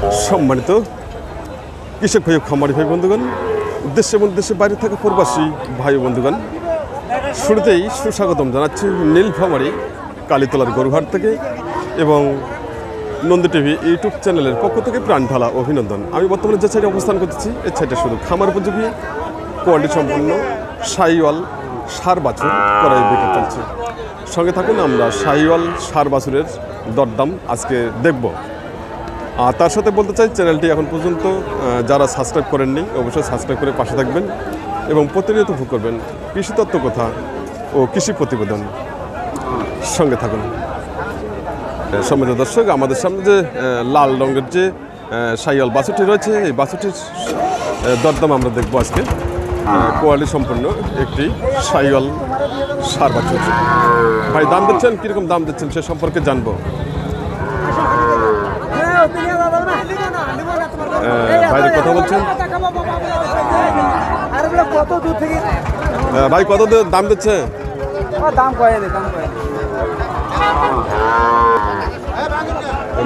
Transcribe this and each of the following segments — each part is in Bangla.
সম্মানিত কৃষক ভাই খামারি ভাই বন্ধুগণ, দেশে এবং দেশের বাইরে থাকা প্রবাসী ভাই বন্ধুগণ, শুরুতেই সুস্বাগতম জানাচ্ছি নীল নীলফামারি কালীতলার গরুহাট থেকে এবং নন্দী টিভি ইউটিউব চ্যানেলের পক্ষ থেকে প্রাণ ঢালা অভিনন্দন। আমি বর্তমানে যে সাইডে অবস্থান করতেছি, এই সাইডে শুধু খামার উপযোগী, কোয়ালিটি সম্পন্ন, সাইওয়াল সার বাছুর করাই বিক্রি চলছে। সঙ্গে থাকুন, আমরা সাইওয়াল সার বাছুরের দরদাম আজকে দেখব। আর তার সাথে বলতে চাই, চ্যানেলটি এখন পর্যন্ত যারা সাবস্ক্রাইব করেননি, অবশ্যই সাবস্ক্রাইব করে পাশে থাকবেন এবং প্রতিনিয়ত ভোগ করবেন কৃষি তত্ত্ব কথা ও কৃষি প্রতিবেদন। সঙ্গে থাকুন। সম্মানিত দর্শক, আমাদের সামনে যে লাল রঙের যে সাইয়াল বাছুটি রয়েছে, এই বাছুটির দরদাম আমরা দেখব আজকে। কোয়ালিটি সম্পন্ন একটি সাইয়াল সার বাছুর। ভাই, দাম দিচ্ছেন? কীরকম দাম দিচ্ছেন সে সম্পর্কে জানব। বাইরে কথা বলছেন? কত দূর থেকে? ভাই কত দাম দিচ্ছে? ও দাম কয়ে দাম কয়ে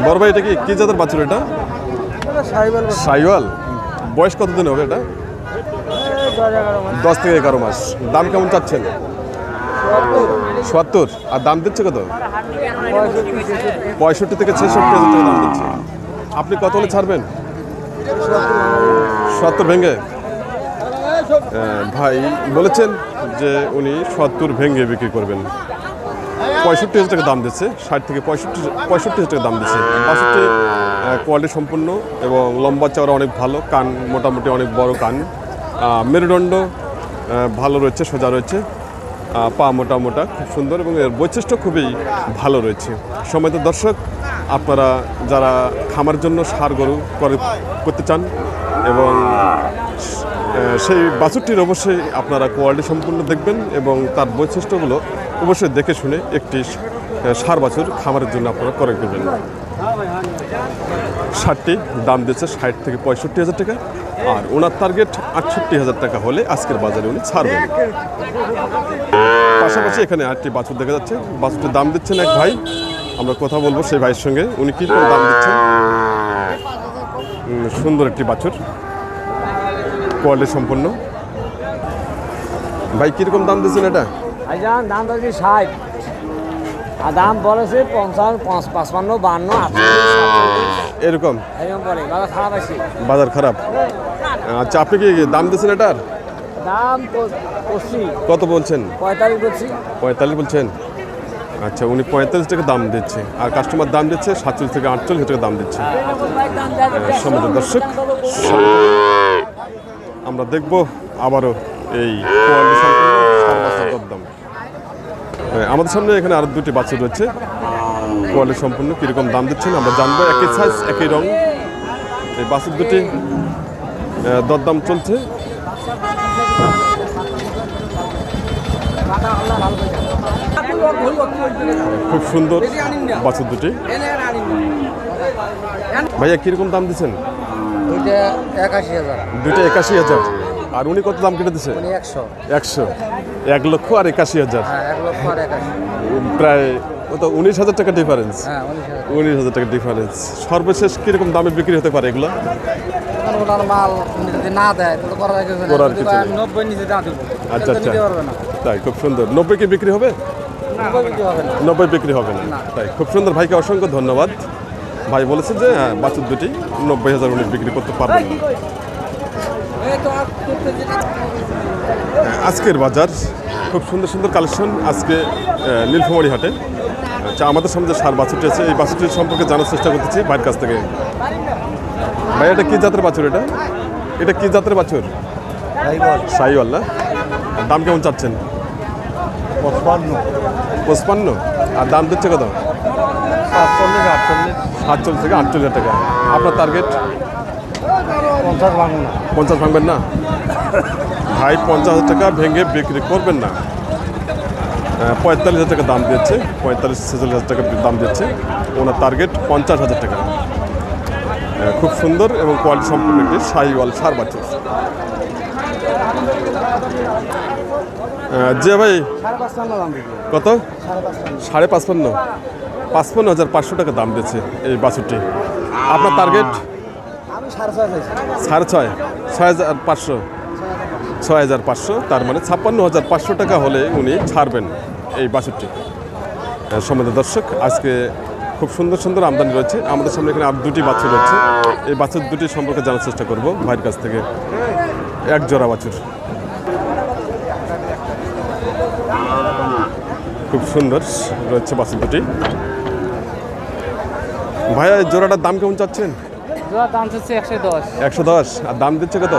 বড় ভাই এটা কি কি জাতের বাছুর এটা? সাইওয়াল বয়স কতদিন হবে এটা? দশ থেকে এগারো মাস। দাম কেমন চাচ্ছেন? সত্তর। আর দাম দিচ্ছে কত? পঁয়ষট্টি থেকে ছেষট্টি হাজার টাকা দাম দিচ্ছে। আপনি কত হলে ছাড়বেন? সত্তর ভেঙে ভাই বলেছেন যে উনি সত্তর ভেঙে বিক্রি করবেন। পঁয়ষট্টি হাজার টাকা দাম দিচ্ছে, ষাট থেকে পঁয়ষট্টি পঁয়ষট্টি হাজার টাকা দাম দিচ্ছে। বাষট্টি কোয়ালিটি সম্পূর্ণ এবং লম্বা চওড়া অনেক ভালো, কান মোটামুটি অনেক বড় কান। মেরুদণ্ড ভালো রয়েছে, সোজা রয়েছে। পা মোটা মোটা খুব সুন্দর এবং এর বৈশিষ্ট্য খুবই ভালো রয়েছে। সময়ত দর্শক, আপনারা যারা খামার জন্য সার গরু করে করতে চান এবং সেই বাছুরটির অবশ্যই আপনারা কোয়ালিটি সম্পূর্ণ দেখবেন এবং তার বৈশিষ্ট্যগুলো অবশ্যই দেখে শুনে একটি সার বাছুর খামারের জন্য আপনারা ক্রয় করবেন। ষাটটি দাম দিচ্ছে ষাট থেকে পঁয়ষট্টি হাজার টাকা আর ওনার টার্গেট আটষট্টি হাজার টাকা হলে আজকের বাজারে উনি ছাড়বেন। পাশাপাশি এখানে আটটি বাছুর দেখা যাচ্ছে। বাছুরটির দাম দিচ্ছেন এক ভাই। আমরা কথা বলব সেই ভাইয়ের সঙ্গে। উনি কী করে দাম দিচ্ছেন? সুন্দর একটি বাছুর। কোয়ালিটি সম্পন্ন। ভাই কীরকম দাম দিচ্ছেন এটা? ভাইজান দাম তো ষাট। আর দাম বলেছে পঞ্চাশ পাঁচ পাঁচপান্ন বান্ন এরকম? এরকম বলে বাবা খারাপ আছে। বাজার খারাপ? আচ্ছা আপনি কি দাম দিচ্ছেন এটার? দাম করছি কত বলছেন? পঁয়তাল্লিশ করছি পঁয়তাল্লিশ বলছেন। আচ্ছা উনি পঁয়তাল্লিশ টাকা দাম দিচ্ছে। আর কাস্টমার দাম দিচ্ছে সাতচল্লিশ থেকে আটচল্লিশ টাকা দাম দিচ্ছে। সম্মানিত দর্শক আমরা দেখব আবারও এই দরদাম হ্যাঁ, আমাদের সামনে এখানে আরও দুটি বাছুর রয়েছে। কোয়ালিটি সম্পূর্ণ কীরকম দাম দিচ্ছেন আমরা জানব একই সাইজ একই রং। এই বাছুর দুটি দরদাম চলছে। খুব সুন্দর বাছুর দুটি। ভাইয়া কীরকম দাম দিচ্ছেন? দুইটা একাশি হাজার। আর উনি কত দাম কেটে দিচ্ছে একশো। এক লক্ষ আর একাশি হাজার। হ্যাঁ প্রায় কত? উনিশ হাজার টাকা ডিফারেন্স হ্যাঁ উনিশ হাজার। টাকা ডিফারেন্স সর্বশেষ কীরকম দামে বিক্রি হতে পারে এগুলো? করার কিছু আচ্ছা, আচ্ছা। তাই খুব সুন্দর। নব্বই কি বিক্রি হবে? নব্বই বিক্রি হবে না। তাই খুব সুন্দর ভাইকে অসংখ্য ধন্যবাদ। ভাই বলেছে যে হ্যাঁ বাছুর দুটি নব্বই হাজার উনি বিক্রি করতে পারবেন। আজকের বাজার খুব সুন্দর সুন্দর কালেকশন আজকে নীলফামারী হাটে। আচ্ছা আমাদের সামনে যে সার বাছুরটি আছে এই বাছুরটির সম্পর্কে জানার চেষ্টা করতেছি ভাইয়ের কাছ থেকে। ভাই এটা কী জাতের বাছুর এটা? এটা কী জাতের বাছুর? সাইওয়াল। না? দাম কেমন চাচ্ছেন? পঁচপান্ন। পঁচপান্ন? আর দাম দিচ্ছে কত? সাতচল্লিশ আটচল্লিশ। সাতচল্লিশ থেকে আটচল্লিশ হাজার টাকা। আপনার টার্গেট পঞ্চাশ ভাঙুন না। পঞ্চাশ ভাঙবেন না? ভাই পঞ্চাশ হাজার টাকা ভেঙে বিক্রি করবেন না। পঁয়তাল্লিশ হাজার টাকা দাম দিচ্ছে পঁয়তাল্লিশ ছেচল্লিশ হাজার টাকা দাম দিচ্ছে ওনার টার্গেট পঞ্চাশ হাজার টাকা। খুব সুন্দর এবং কোয়ালিটি সম্পূর্ণ একটি সাইওয়াল সার বাচ্চা। যে ভাই কত? সাড়ে পাঁচপান্ন। পাঁচপান্ন হাজার পাঁচশো টাকা দাম দিচ্ছে এই বাছুরটি। আপনার টার্গেট সাড়ে ছয় ছয়। হাজার পাঁচশো। ছয় হাজার পাঁচশো তার মানে ছাপ্পান্ন হাজার পাঁচশো টাকা হলে উনি ছাড়বেন এই বাছুরটি। সম্মানিত দর্শক আজকে খুব সুন্দর সুন্দর আমদানি রয়েছে। আমাদের সামনে এখানে আর দুটি বাছুর রয়েছে। এই বাছুর দুটি সম্পর্কে জানার চেষ্টা করব ভাইয়ের কাছ থেকে। এক জোড়া বাছুর। খুব সুন্দর রয়েছে বাছুর দুটি। ভাইয়া এই জোড়াটার দাম কেমন চাচ্ছেন? একশো দশ। আর দাম দিচ্ছে কত?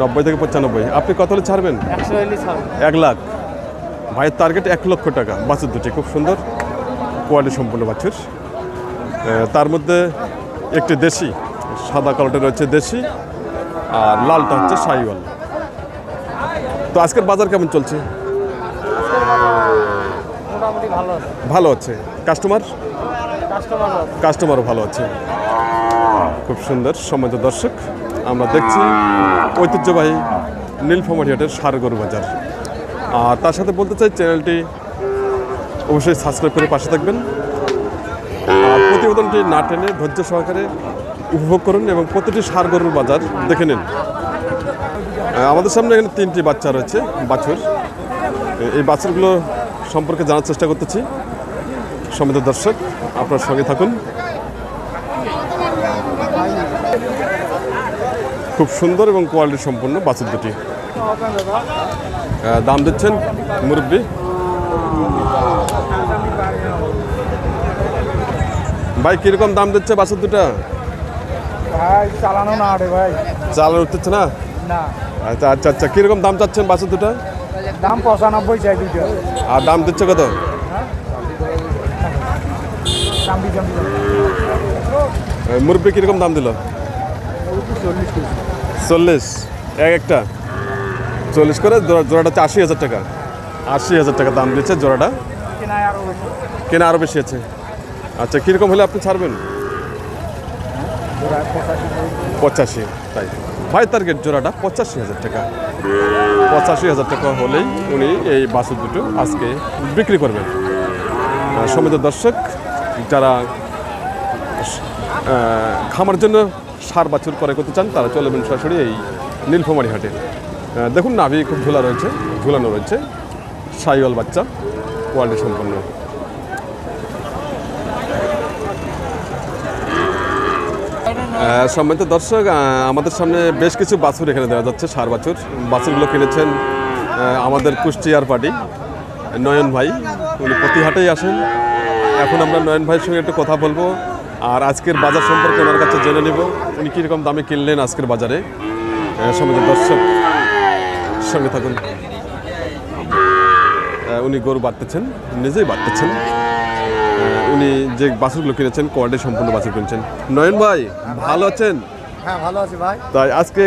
নব্বই থেকে পঁচানব্বই। আপনি কত হলে ছাড়বেন? এক লাখ। ভাইয়ের টার্গেট এক লক্ষ টাকা। বাছুর দুটি খুব সুন্দর। কোয়ালিটি সম্পূর্ণ বাছুর। তার মধ্যে একটি দেশি। সাদা কালোটা রয়েছে দেশি। আর লালটা হচ্ছে সাইওয়াল তো আজকের বাজার কেমন চলছে? ভালো আছে। কাস্টমার কাস্টমার কাস্টমারও ভালো আছে। খুব সুন্দর সম্মানিত দর্শক আমরা দেখছি ঐতিহ্যবাহী নীলফামারী হাটের সারগরু বাজার। আর তার সাথে বলতে চাই চ্যানেলটি অবশ্যই সাবস্ক্রাইব করে পাশে থাকবেন। আর প্রতিবেদনটি না টেনে ধৈর্য সহকারে উপভোগ করুন এবং প্রতিটি সারগরুর বাজার দেখে নিন। আমাদের সামনে এখানে তিনটি বাচ্চা রয়েছে বাছুর। এই বাছুরগুলো সম্পর্কে জানার চেষ্টা করতেছি। সমিত দর্শক আপনার সঙ্গে থাকুন। খুব সুন্দর এবং কোয়ালিটি সম্পন্ন বাছুর দুটি। দাম দিচ্ছেন মুরব্বী। ভাই কীরকম দাম দিচ্ছে বাছুর দুটা? ভাই চালানো না রে ভাই। চালান উঠতেছে না? না। আচ্ছা আচ্ছা আচ্ছা কীরকম দাম চাচ্ছেন বাছুর দুটা? দাম পঁচানব্বই চাই দুটো আর দাম দিচ্ছে কত? মুরব্বী কীরকম দাম দিল? চল্লিশ। এক একটা। চল্লিশ করে জোড়া- জোড়াটা হচ্ছে আশি হাজার টাকা। আশি হাজার টাকা দাম দিচ্ছে জোড়াটা। কেনা আরও বেশি। আছে। আচ্ছা কীরকম হলে আপনি ছাড়বেন? পঁচাশি তাই। ভাই টার্গেট জোড়াটা পঁচাশি হাজার টাকা। পঁচাশি হাজার টাকা হলেই উনি এই বাছুর দুটো আজকে বিক্রি করবেন। সমিত দর্শক, যারা খামার জন্য সার বাছুর করে করতে চান, তারা চলে যাবেন সরাসরি এই নীলফামারি হাটে। দেখুন নাভি খুব ঝোলা রয়েছে, ঝুলানো রয়েছে। সাইওয়াল বাচ্চা, কোয়ালিটি সম্পন্ন। সম্মানিত দর্শক আমাদের সামনে বেশ কিছু বাছুর এখানে দেওয়া যাচ্ছে, সার বাছুর। বাছুরগুলো কিনেছেন আমাদের কুষ্টিয়ার পার্টি, নয়ন ভাই। উনি প্রতিহাটেই আসেন। এখন আমরা নয়ন ভাইয়ের সঙ্গে একটু কথা বলব আর আজকের বাজার সম্পর্কে ওনার কাছে জেনে নেব। উনি কীরকম দামে কিনলেন আজকের বাজারে? সম্মানিত দর্শক, সঙ্গে থাকুন। উনি গরু বাড়তেছেন, নিজেই বাড়তেছেন। উনি যে বাছুরগুলো কিনেছেন কোয়ালিটি সম্পূর্ণ বাছুর কিনেছেন। নয়ন ভাই ভালো আছেন? হ্যাঁ ভালো আছি ভাই। তাই আজকে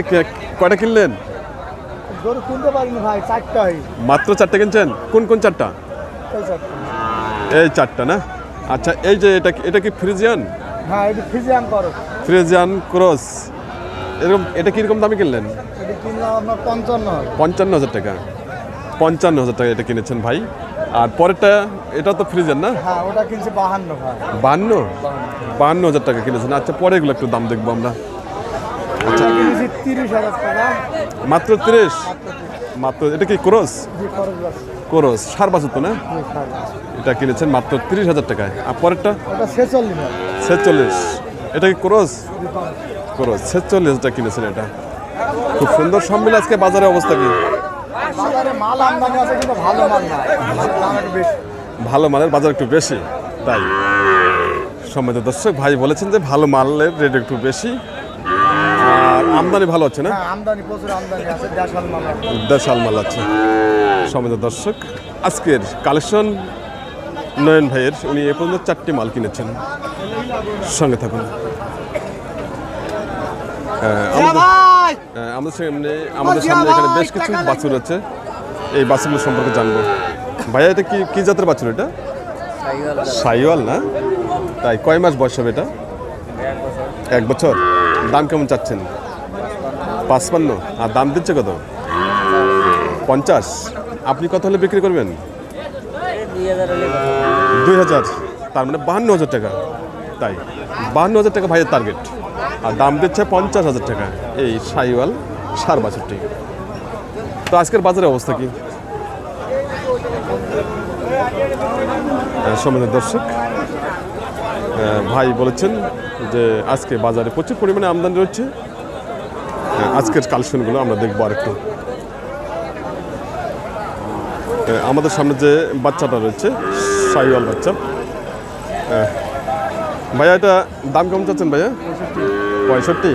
কয়টা কিনলেন? গরু কিনতে পারিনি ভাই চারটাই। মাত্র চারটা কিনছেন? কোন কোন চারটা? এই চারটা। এই চারটা না? আচ্ছা এই যে এটা এটা কি ফ্রিজিয়ান? হ্যাঁ এটি ফিজিয়াম করো। Friesian cross. এরকম এটা কীরকম দামে কিনলেন? এটি কিনলাম আপনার পঞ্চান্ন পঞ্চান্ন হাজার টাকা। পঞ্চান্ন হাজার টাকা এটা কিনেছেন ভাই। আর পরেরটা এটা তো ফ্রিজিয়ান না? হ্যাঁ ওটা কিনছে বাহান্ন ভাই। বান্ন বান্ন হাজার টাকা কিনেছেন। আচ্ছা পরে এগুলো একটু দাম দেখব আমরা। টাকা। মাত্র তিরিশ? মাত্র এটা কি ক্রস? আছে সার বাছুর তো না। এটা কিনেছেন মাত্র তিরিশ হাজার টাকায়। আর পরেরটা? ছেচল্লিশ এটা কি ক্রস? ক্রস ছেচল্লিশ হাজার কিনেছেন এটা। খুব সুন্দর সব মিলে আজকে বাজারের অবস্থা কি? বাজারে মাল আমদানি আছে কিন্তু ভালো মাল না মালের বাজার একটু বেশি তাই। সম্মানিত দর্শক ভাই বলেছেন যে ভালো মালের রেট একটু বেশি। আর আমদানি ভালো হচ্ছে না? হ্যাঁ আমদানি প্রচুর আমদানি আছে দেশাল মাল আছে। দেশাল মাল আছে। সম্মানিত দর্শক আজকের কালেকশন নয়ন ভাইয়ের উনি এ পর্যন্ত চারটি মাল কিনেছেন। সঙ্গে থাকুন। আমাদের আমাদের সামনে আমাদের সামনে এখানে বেশ কিছু বাছুর আছে। এই বাছুরগুলো সম্পর্কে জানব। ভাইয়া এটা কি কি জাতের বাছুর এটা? সাইওয়াল না? তাই কয় মাস বয়স হবে এটা? এক বছর। দাম কেমন চাচ্ছেন? পাঁচপান্ন। আর দাম দিচ্ছে কত? পঞ্চাশ। আপনি কত হলে বিক্রি করবেন? দুই হাজার তার মানে বাহান্ন হাজার টাকা। তাই বাহান্ন হাজার টাকা ভাইয়ের টার্গেট আর দাম দিচ্ছে পঞ্চাশ হাজার টাকা। এই সাইওয়াল সার বাছুরটি। তো আজকের বাজারের অবস্থা কি? সমিত দর্শক ভাই বলেছেন যে আজকে বাজারে প্রচুর পরিমাণে আমদানি রয়েছে। আজকের কালেকশনগুলো আমরা দেখব আর একটু আমাদের সামনে যে বাচ্চাটা রয়েছে, সাইওয়াল বাচ্চা। ভাইয়া, এটা দাম কেমন চাচ্ছেন ভাইয়া? পঁয়ষট্টি?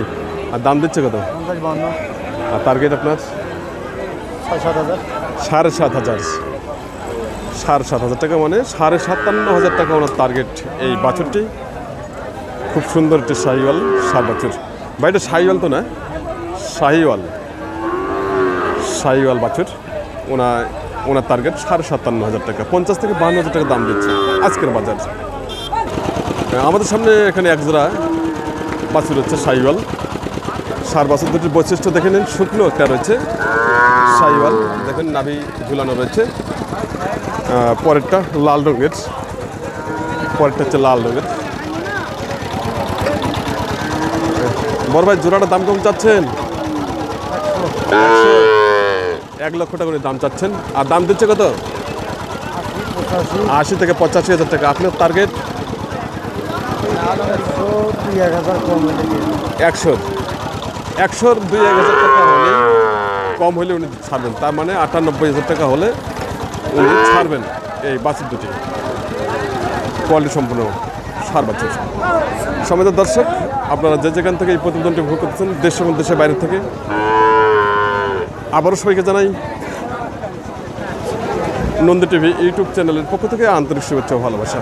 আর দাম দিচ্ছে কত? আর টার্গেট আপনার? সাত সাড়ে সাত হাজার। সাড়ে সাত হাজার টাকা মানে সাড়ে সাতান্ন হাজার টাকা ওনার টার্গেট এই বাছুরটি। খুব সুন্দর একটি শাহিওয়াল সার বাছুর। বা এটা শাহিওয়াল তো না? শাহিওয়াল। শাহিওয়াল বাছুর। ওনা ওনার টার্গেট সাড়ে সাতান্ন হাজার টাকা। পঞ্চাশ থেকে বান্ন হাজার টাকা দাম দিচ্ছে আজকের বাজার। আমাদের সামনে এখানে এক জোড়া বাছুর হচ্ছে শাহিওয়াল সার বাছুর দুটির বৈশিষ্ট্য দেখে নিন। শুকনো একটা রয়েছে, সাইওয়াল। দেখেন, নাভি ঝুলানো রয়েছে। পরেরটা লাল রঙের। পরেরটা হচ্ছে লাল রঙের। বড় ভাই জোড়াটার দাম কম চাচ্ছেন? এক লক্ষ টাকা করে দাম চাচ্ছেন। আর দাম দিচ্ছে কত? আশি থেকে পঁচাশি হাজার টাকা। আপনার টার্গেট একশোর দুই এক হাজার টাকা হলে কম হলে উনি ছাড়বেন। তার মানে আটানব্বই হাজার টাকা হলে উনি ছাড়বেন এই বাছুর দুটি। কোয়ালিটি সম্পূর্ণ সার বাছুর সমেত দর্শক, আপনারা যে যেখান থেকে এই প্রতিবেদনটি ভোগ করতেছেন, দেশ এবং দেশের বাইরে থেকে, আবারও সবাইকে জানাই, নন্দী টিভি ইউটিউব চ্যানেলের পক্ষ থেকে আন্তরিক শুভেচ্ছা ভালোবাসা।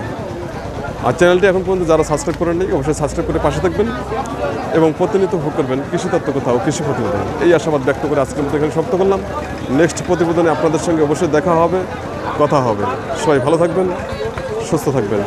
আর চ্যানেলটি এখন পর্যন্ত যারা সাবস্ক্রাইব নেই অবশ্যই সাবস্ক্রাইব করে পাশে থাকবেন এবং প্রতিনিয়ত ভোগ করবেন কৃষি তত্ত্ব কোথাও, কৃষি প্রতিবেদন। এই আশাবাদ ব্যক্ত করে আজকের মতো এখানে সমাপ্ত করলাম। নেক্সট প্রতিবেদনে আপনাদের সঙ্গে অবশ্যই দেখা হবে, কথা হবে। সবাই ভালো থাকবেন, সুস্থ থাকবেন।